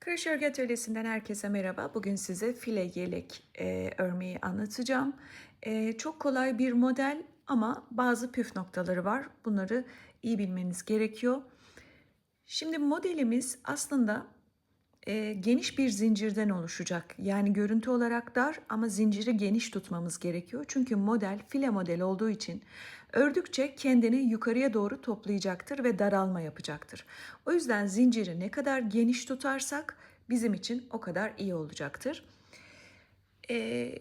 Kreş Örgü Atölyesi'nden herkese merhaba. Bugün size file yelek e, örmeyi anlatacağım. E, çok kolay bir model ama bazı püf noktaları var. Bunları iyi bilmeniz gerekiyor. Şimdi modelimiz aslında e, geniş bir zincirden oluşacak. Yani görüntü olarak dar ama zinciri geniş tutmamız gerekiyor. Çünkü model file model olduğu için ördükçe kendini yukarıya doğru toplayacaktır ve daralma yapacaktır. O yüzden zinciri ne kadar geniş tutarsak bizim için o kadar iyi olacaktır. E,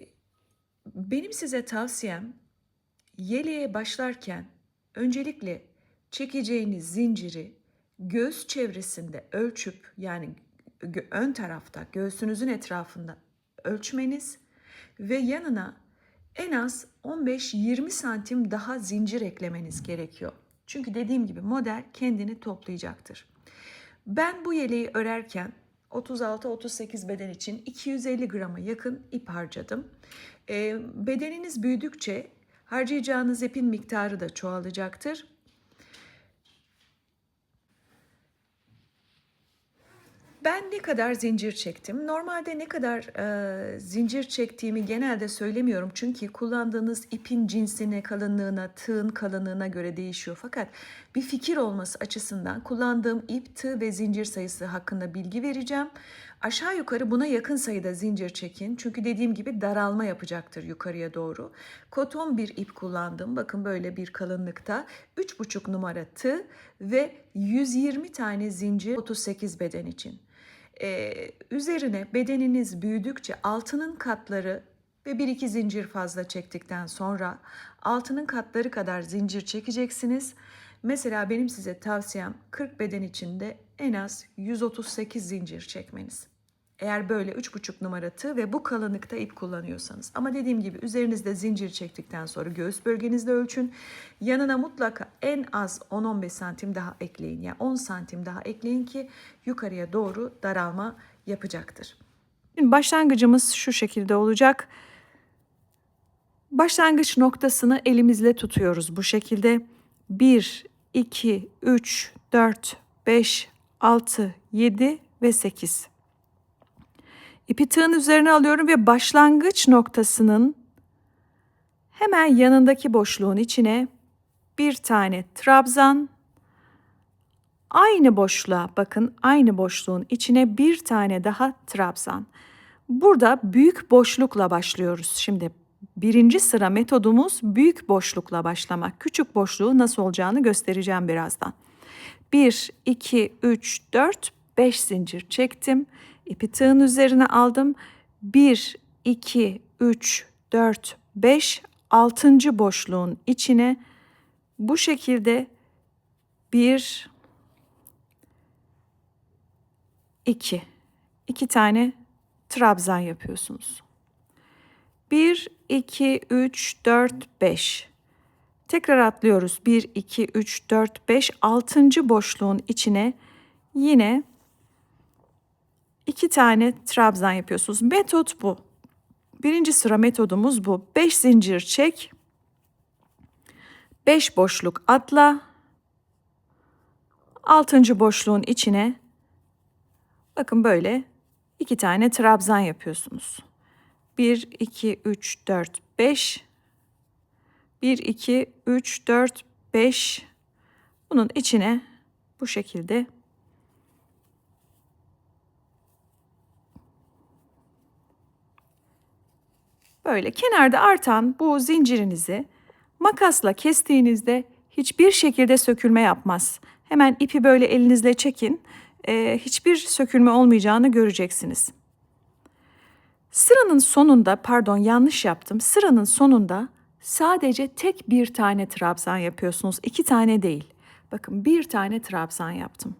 benim size tavsiyem yeleğe başlarken öncelikle çekeceğiniz zinciri göğüs çevresinde ölçüp yani ön tarafta göğsünüzün etrafında ölçmeniz ve yanına en az 15-20 santim daha zincir eklemeniz gerekiyor. Çünkü dediğim gibi model kendini toplayacaktır. Ben bu yeleği örerken 36-38 beden için 250 grama yakın ip harcadım. Bedeniniz büyüdükçe harcayacağınız ipin miktarı da çoğalacaktır. Ben ne kadar zincir çektim? Normalde ne kadar e, zincir çektiğimi genelde söylemiyorum. Çünkü kullandığınız ipin cinsine, kalınlığına, tığın kalınlığına göre değişiyor. Fakat bir fikir olması açısından kullandığım ip, tığ ve zincir sayısı hakkında bilgi vereceğim. Aşağı yukarı buna yakın sayıda zincir çekin. Çünkü dediğim gibi daralma yapacaktır yukarıya doğru. Koton bir ip kullandım. Bakın böyle bir kalınlıkta. 3,5 numara tığ ve 120 tane zincir 38 beden için. Ee, üzerine bedeniniz büyüdükçe altının katları ve bir iki zincir fazla çektikten sonra altının katları kadar zincir çekeceksiniz. Mesela benim size tavsiyem 40 beden içinde en az 138 zincir çekmeniz. Eğer böyle 3,5 numara tığ ve bu kalınlıkta ip kullanıyorsanız. Ama dediğim gibi üzerinizde zincir çektikten sonra göğüs bölgenizde ölçün. Yanına mutlaka en az 10-15 santim daha ekleyin. Yani 10 santim daha ekleyin ki yukarıya doğru daralma yapacaktır. Şimdi başlangıcımız şu şekilde olacak. Başlangıç noktasını elimizle tutuyoruz bu şekilde. 1, 2, 3, 4, 5, 6, 7 ve 8. İpi tığın üzerine alıyorum ve başlangıç noktasının hemen yanındaki boşluğun içine bir tane trabzan, aynı boşluğa bakın aynı boşluğun içine bir tane daha trabzan. Burada büyük boşlukla başlıyoruz. Şimdi birinci sıra metodumuz büyük boşlukla başlamak. Küçük boşluğu nasıl olacağını göstereceğim birazdan. 1, 2, 3, 4, 5 zincir çektim. İpi tığın üzerine aldım. 1, 2, 3, 4, 5, 6. boşluğun içine bu şekilde 1, 2, 2 tane trabzan yapıyorsunuz. 1, 2, 3, 4, 5. Tekrar atlıyoruz. 1, 2, 3, 4, 5. 6. boşluğun içine yine iki tane trabzan yapıyorsunuz. Metot bu. Birinci sıra metodumuz bu. 5 zincir çek. 5 boşluk atla. 6. boşluğun içine bakın böyle iki tane trabzan yapıyorsunuz. 1, 2, 3, 4, 5. 1, 2, 3, 4, 5. Bunun içine bu şekilde böyle kenarda artan bu zincirinizi makasla kestiğinizde hiçbir şekilde sökülme yapmaz. Hemen ipi böyle elinizle çekin. Ee, hiçbir sökülme olmayacağını göreceksiniz. Sıranın sonunda, pardon yanlış yaptım. Sıranın sonunda sadece tek bir tane trabzan yapıyorsunuz. iki tane değil. Bakın bir tane trabzan yaptım.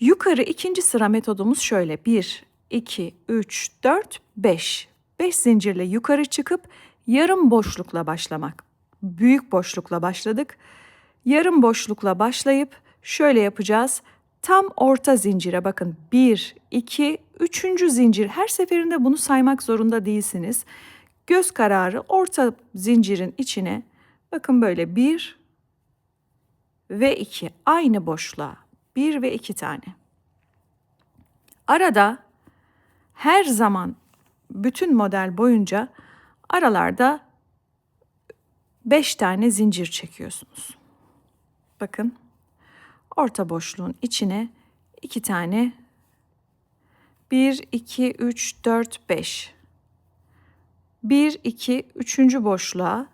Yukarı ikinci sıra metodumuz şöyle. 1, 2, 3, 4, 5. 5 zincirle yukarı çıkıp yarım boşlukla başlamak. Büyük boşlukla başladık. Yarım boşlukla başlayıp şöyle yapacağız. Tam orta zincire bakın 1, 2, 3. zincir. Her seferinde bunu saymak zorunda değilsiniz. Göz kararı orta zincirin içine bakın böyle 1 ve 2 aynı boşluğa 1 ve 2 tane. arada her zaman bütün model boyunca aralarda 5 tane zincir çekiyorsunuz. Bakın orta boşluğun içine 2 tane 1 2 3 4 5 1 2 3. boşluğa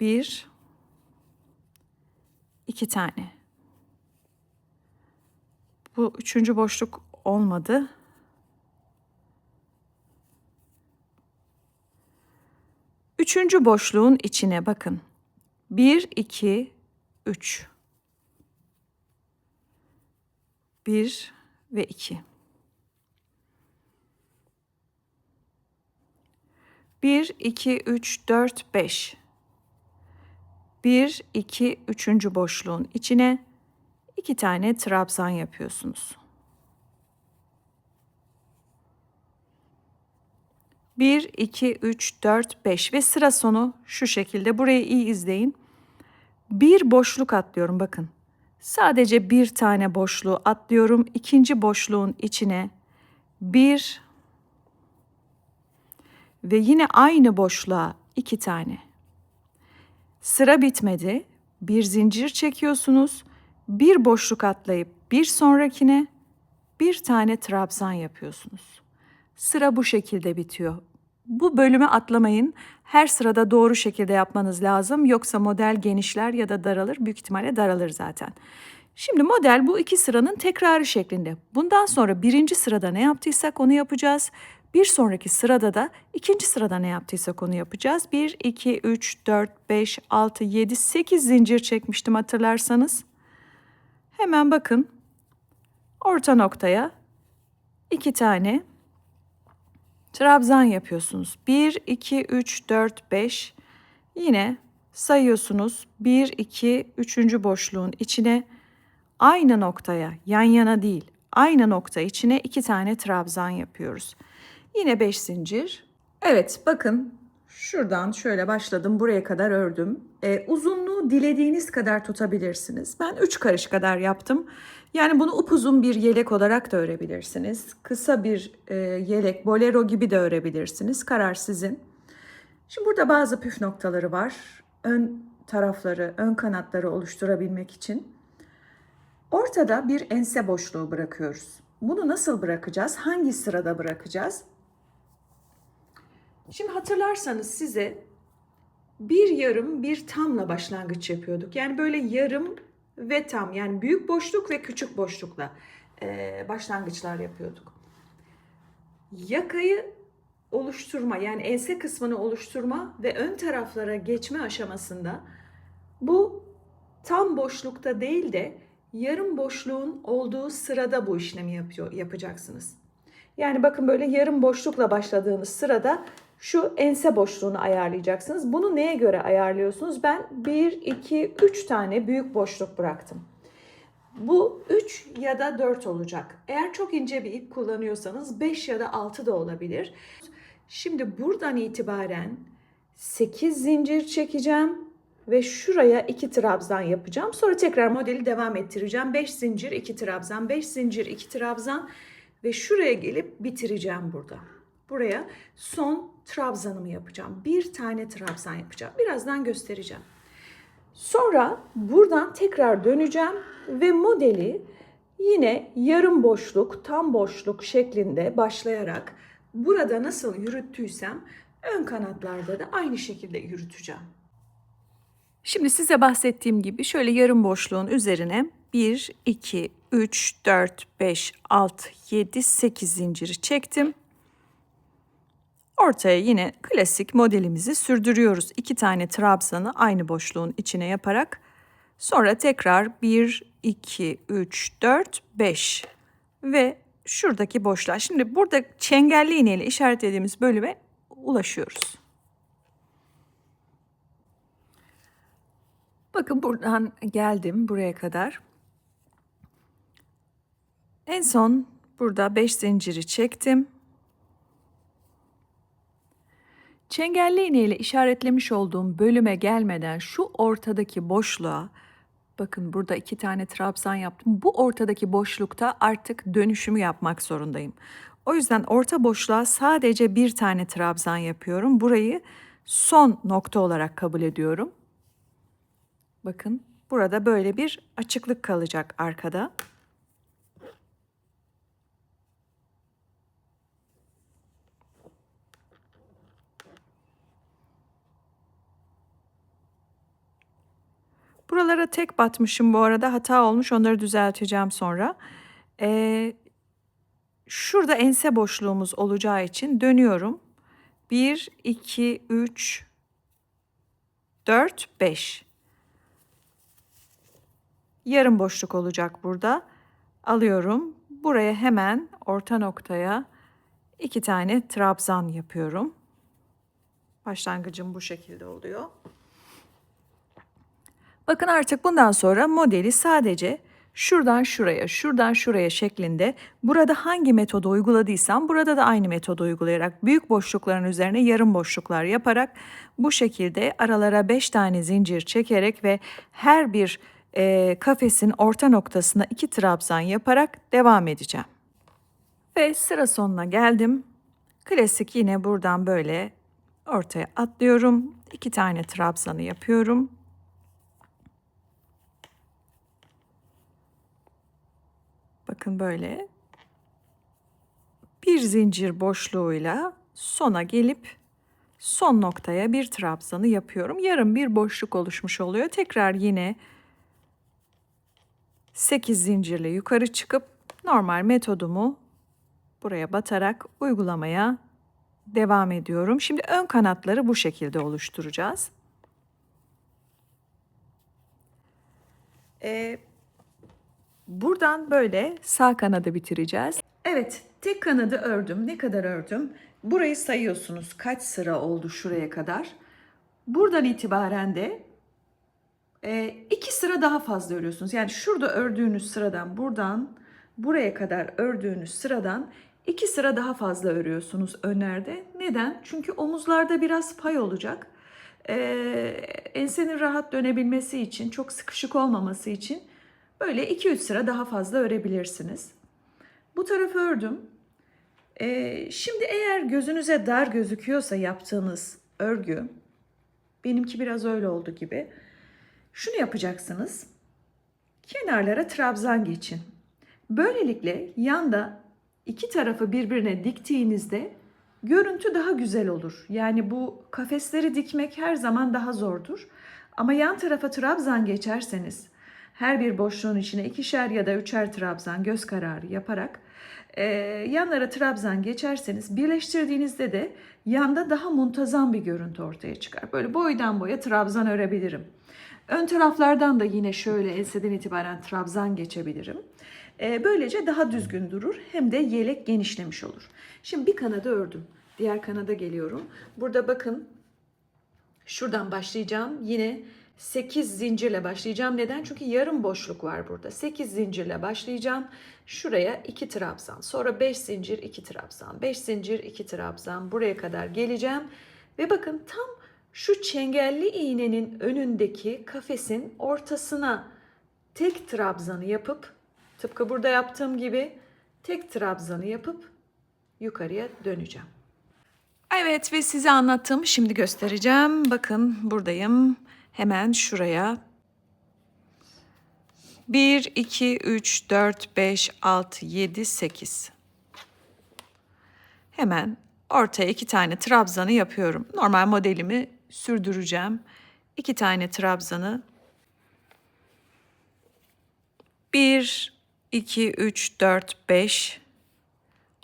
1 2 tane. Bu üçüncü boşluk olmadı. Üçüncü boşluğun içine bakın. 1, 2, 3. 1 ve 2. 1, 2, 3, 4, 5. 1, 2, 3. boşluğun içine iki tane trabzan yapıyorsunuz. 1, 2, 3, 4, 5 ve sıra sonu şu şekilde. Burayı iyi izleyin. Bir boşluk atlıyorum bakın. Sadece bir tane boşluğu atlıyorum. İkinci boşluğun içine bir ve yine aynı boşluğa iki tane. Sıra bitmedi. Bir zincir çekiyorsunuz. Bir boşluk atlayıp bir sonrakine bir tane trabzan yapıyorsunuz. Sıra bu şekilde bitiyor. Bu bölümü atlamayın. Her sırada doğru şekilde yapmanız lazım. Yoksa model genişler ya da daralır. Büyük ihtimalle daralır zaten. Şimdi model bu iki sıranın tekrarı şeklinde. Bundan sonra birinci sırada ne yaptıysak onu yapacağız. Bir sonraki sırada da ikinci sırada ne yaptıysak onu yapacağız. 1, 2, 3, 4, 5, 6, 7, 8 zincir çekmiştim hatırlarsanız. Hemen bakın. Orta noktaya iki tane trabzan yapıyorsunuz. 1, 2, 3, 4, 5. Yine sayıyorsunuz. 1, 2, 3. boşluğun içine aynı noktaya, yan yana değil, aynı nokta içine iki tane trabzan yapıyoruz. Yine 5 zincir. Evet bakın şuradan şöyle başladım buraya kadar ördüm. Ee, uzunluğu dilediğiniz kadar tutabilirsiniz. Ben 3 karış kadar yaptım. Yani bunu upuzun bir yelek olarak da örebilirsiniz. Kısa bir e, yelek, bolero gibi de örebilirsiniz. Karar sizin. Şimdi burada bazı püf noktaları var. Ön tarafları, ön kanatları oluşturabilmek için. Ortada bir ense boşluğu bırakıyoruz. Bunu nasıl bırakacağız? Hangi sırada bırakacağız? Şimdi hatırlarsanız size bir yarım bir tamla başlangıç yapıyorduk. Yani böyle yarım ve tam yani büyük boşluk ve küçük boşlukla e, başlangıçlar yapıyorduk. Yakayı oluşturma yani ense kısmını oluşturma ve ön taraflara geçme aşamasında bu tam boşlukta değil de yarım boşluğun olduğu sırada bu işlemi yapıyor, yapacaksınız. Yani bakın böyle yarım boşlukla başladığınız sırada şu ense boşluğunu ayarlayacaksınız. Bunu neye göre ayarlıyorsunuz? Ben 1, 2, 3 tane büyük boşluk bıraktım. Bu 3 ya da 4 olacak. Eğer çok ince bir ip kullanıyorsanız 5 ya da 6 da olabilir. Şimdi buradan itibaren 8 zincir çekeceğim ve şuraya 2 trabzan yapacağım. Sonra tekrar modeli devam ettireceğim. 5 zincir, 2 trabzan, 5 zincir, 2 trabzan ve şuraya gelip bitireceğim burada. Buraya son trabzanımı yapacağım. Bir tane trabzan yapacağım. Birazdan göstereceğim. Sonra buradan tekrar döneceğim ve modeli yine yarım boşluk, tam boşluk şeklinde başlayarak burada nasıl yürüttüysem ön kanatlarda da aynı şekilde yürüteceğim. Şimdi size bahsettiğim gibi şöyle yarım boşluğun üzerine 1, 2, 3, 4, 5, 6, 7, 8 zinciri çektim. Ortaya yine klasik modelimizi sürdürüyoruz. İki tane trabzanı aynı boşluğun içine yaparak sonra tekrar 1, 2, 3, 4, 5 ve şuradaki boşluğa. Şimdi burada çengelli iğneyle işaretlediğimiz bölüme ulaşıyoruz. Bakın buradan geldim buraya kadar. En son burada 5 zinciri çektim. Çengelli iğne ile işaretlemiş olduğum bölüme gelmeden şu ortadaki boşluğa Bakın burada iki tane trabzan yaptım. Bu ortadaki boşlukta artık dönüşümü yapmak zorundayım. O yüzden orta boşluğa sadece bir tane trabzan yapıyorum. Burayı son nokta olarak kabul ediyorum. Bakın burada böyle bir açıklık kalacak arkada. Buralara tek batmışım bu arada hata olmuş onları düzelteceğim sonra. Ee, şurada ense boşluğumuz olacağı için dönüyorum. 1, 2, 3, 4, 5. Yarım boşluk olacak burada. Alıyorum. Buraya hemen orta noktaya iki tane trabzan yapıyorum. Başlangıcım bu şekilde oluyor. Bakın artık bundan sonra modeli sadece şuradan şuraya, şuradan şuraya şeklinde burada hangi metodu uyguladıysam burada da aynı metodu uygulayarak büyük boşlukların üzerine yarım boşluklar yaparak bu şekilde aralara 5 tane zincir çekerek ve her bir e, kafesin orta noktasına iki trabzan yaparak devam edeceğim. Ve sıra sonuna geldim. Klasik yine buradan böyle ortaya atlıyorum. İki tane trabzanı yapıyorum. Bakın böyle bir zincir boşluğuyla sona gelip son noktaya bir trabzanı yapıyorum. Yarım bir boşluk oluşmuş oluyor. Tekrar yine 8 zincirle yukarı çıkıp normal metodumu buraya batarak uygulamaya devam ediyorum. Şimdi ön kanatları bu şekilde oluşturacağız. Ee, buradan böyle sağ kanadı bitireceğiz. Evet, tek kanadı ördüm. Ne kadar ördüm? Burayı sayıyorsunuz. Kaç sıra oldu şuraya kadar? Buradan itibaren de e, iki sıra daha fazla örüyorsunuz. Yani şurada ördüğünüz sıradan buradan buraya kadar ördüğünüz sıradan iki sıra daha fazla örüyorsunuz önlerde. Neden? Çünkü omuzlarda biraz pay olacak. E, ensenin rahat dönebilmesi için, çok sıkışık olmaması için böyle 2-3 sıra daha fazla örebilirsiniz. Bu tarafı ördüm. E, şimdi eğer gözünüze dar gözüküyorsa yaptığınız örgü, benimki biraz öyle oldu gibi. Şunu yapacaksınız. Kenarlara trabzan geçin. Böylelikle yanda iki tarafı birbirine diktiğinizde görüntü daha güzel olur. Yani bu kafesleri dikmek her zaman daha zordur. Ama yan tarafa trabzan geçerseniz her bir boşluğun içine ikişer ya da üçer trabzan göz kararı yaparak e, yanlara trabzan geçerseniz birleştirdiğinizde de yanda daha muntazam bir görüntü ortaya çıkar. Böyle boydan boya trabzan örebilirim. Ön taraflardan da yine şöyle enseden itibaren trabzan geçebilirim. E, böylece daha düzgün durur hem de yelek genişlemiş olur. Şimdi bir kanadı ördüm. Diğer kanada geliyorum. Burada bakın şuradan başlayacağım. Yine 8 zincirle başlayacağım. Neden? Çünkü yarım boşluk var burada. 8 zincirle başlayacağım. Şuraya 2 trabzan. Sonra 5 zincir 2 trabzan. 5 zincir 2 trabzan. Buraya kadar geleceğim. Ve bakın tam şu çengelli iğnenin önündeki kafesin ortasına tek trabzanı yapıp tıpkı burada yaptığım gibi tek trabzanı yapıp yukarıya döneceğim. Evet ve size anlattım. Şimdi göstereceğim. Bakın buradayım. Hemen şuraya 1, 2, 3, 4, 5, 6, 7, 8. Hemen ortaya iki tane trabzanı yapıyorum. Normal modelimi sürdüreceğim. İki tane trabzanı. 1, 2, 3, 4, 5.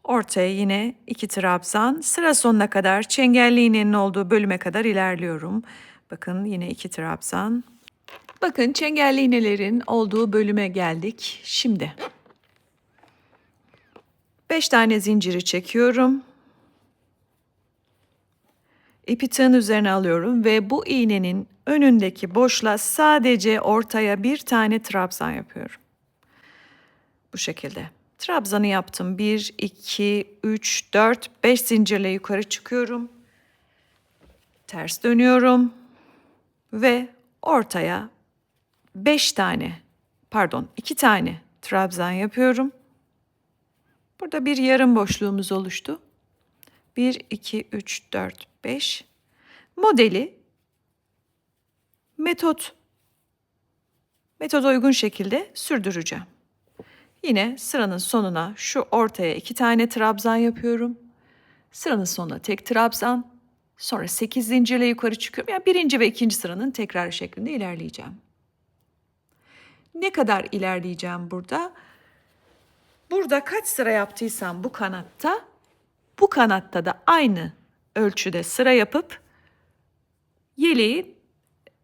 Ortaya yine iki trabzan. Sıra sonuna kadar çengelli iğnenin olduğu bölüme kadar ilerliyorum. Bakın yine iki trabzan. Bakın çengelli iğnelerin olduğu bölüme geldik. Şimdi 5 tane zinciri çekiyorum. İpi tığın üzerine alıyorum ve bu iğnenin önündeki boşluğa sadece ortaya bir tane trabzan yapıyorum. Bu şekilde. Trabzanı yaptım. 1, 2, 3, 4, 5 zincirle yukarı çıkıyorum. Ters dönüyorum ve ortaya 5 tane, pardon 2 tane trabzan yapıyorum. Burada bir yarım boşluğumuz oluştu. 1, 2, 3, 4, 5. Modeli metot metoda uygun şekilde sürdüreceğim. Yine sıranın sonuna şu ortaya iki tane trabzan yapıyorum. Sıranın sonuna tek trabzan. Sonra 8 zincirle yukarı çıkıyorum. Yani birinci ve ikinci sıranın tekrar şeklinde ilerleyeceğim. Ne kadar ilerleyeceğim burada? Burada kaç sıra yaptıysam bu kanatta, bu kanatta da aynı ölçüde sıra yapıp yeleği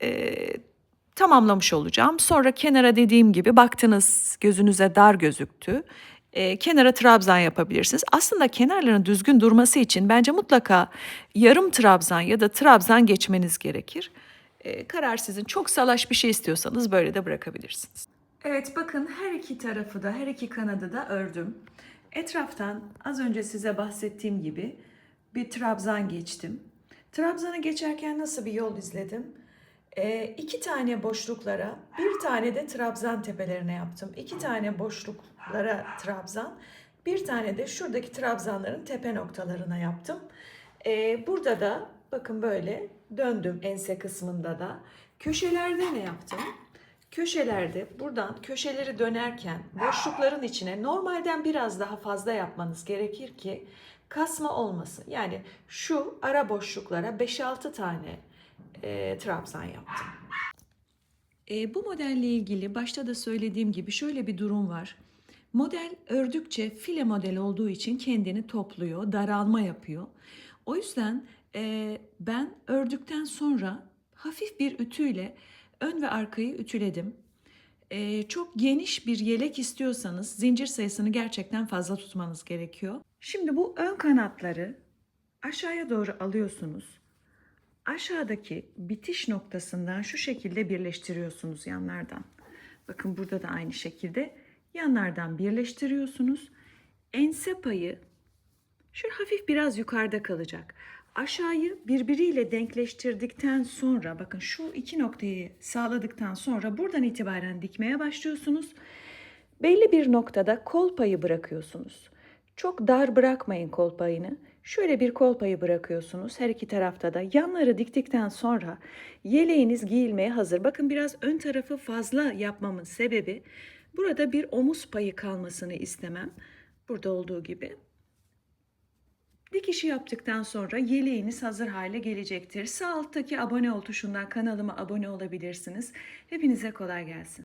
e, tamamlamış olacağım. Sonra kenara dediğim gibi baktınız gözünüze dar gözüktü. E, kenara trabzan yapabilirsiniz. Aslında kenarların düzgün durması için bence mutlaka yarım trabzan ya da trabzan geçmeniz gerekir. E, karar sizin. Çok salaş bir şey istiyorsanız böyle de bırakabilirsiniz. Evet bakın her iki tarafı da her iki kanadı da ördüm. Etraftan az önce size bahsettiğim gibi bir trabzan geçtim. Trabzanı geçerken nasıl bir yol izledim? Ee, iki tane boşluklara, bir tane de trabzan tepelerine yaptım. İki tane boşluklara trabzan, bir tane de şuradaki trabzanların tepe noktalarına yaptım. Ee, burada da bakın böyle döndüm ense kısmında da. Köşelerde ne yaptım? Köşelerde buradan köşeleri dönerken boşlukların içine normalden biraz daha fazla yapmanız gerekir ki kasma olmasın. Yani şu ara boşluklara 5-6 tane e, trabzan yaptım. E, bu modelle ilgili başta da söylediğim gibi şöyle bir durum var. Model ördükçe file model olduğu için kendini topluyor, daralma yapıyor. O yüzden e, ben ördükten sonra hafif bir ütüyle ön ve arkayı ütüledim. E, çok geniş bir yelek istiyorsanız zincir sayısını gerçekten fazla tutmanız gerekiyor. Şimdi bu ön kanatları aşağıya doğru alıyorsunuz aşağıdaki bitiş noktasından şu şekilde birleştiriyorsunuz yanlardan. Bakın burada da aynı şekilde yanlardan birleştiriyorsunuz. Ense payı şöyle hafif biraz yukarıda kalacak. Aşağıyı birbiriyle denkleştirdikten sonra bakın şu iki noktayı sağladıktan sonra buradan itibaren dikmeye başlıyorsunuz. Belli bir noktada kol payı bırakıyorsunuz. Çok dar bırakmayın kol payını. Şöyle bir kol payı bırakıyorsunuz her iki tarafta da. Yanları diktikten sonra yeleğiniz giyilmeye hazır. Bakın biraz ön tarafı fazla yapmamın sebebi burada bir omuz payı kalmasını istemem. Burada olduğu gibi. Dikişi yaptıktan sonra yeleğiniz hazır hale gelecektir. Sağ alttaki abone ol tuşundan kanalıma abone olabilirsiniz. Hepinize kolay gelsin.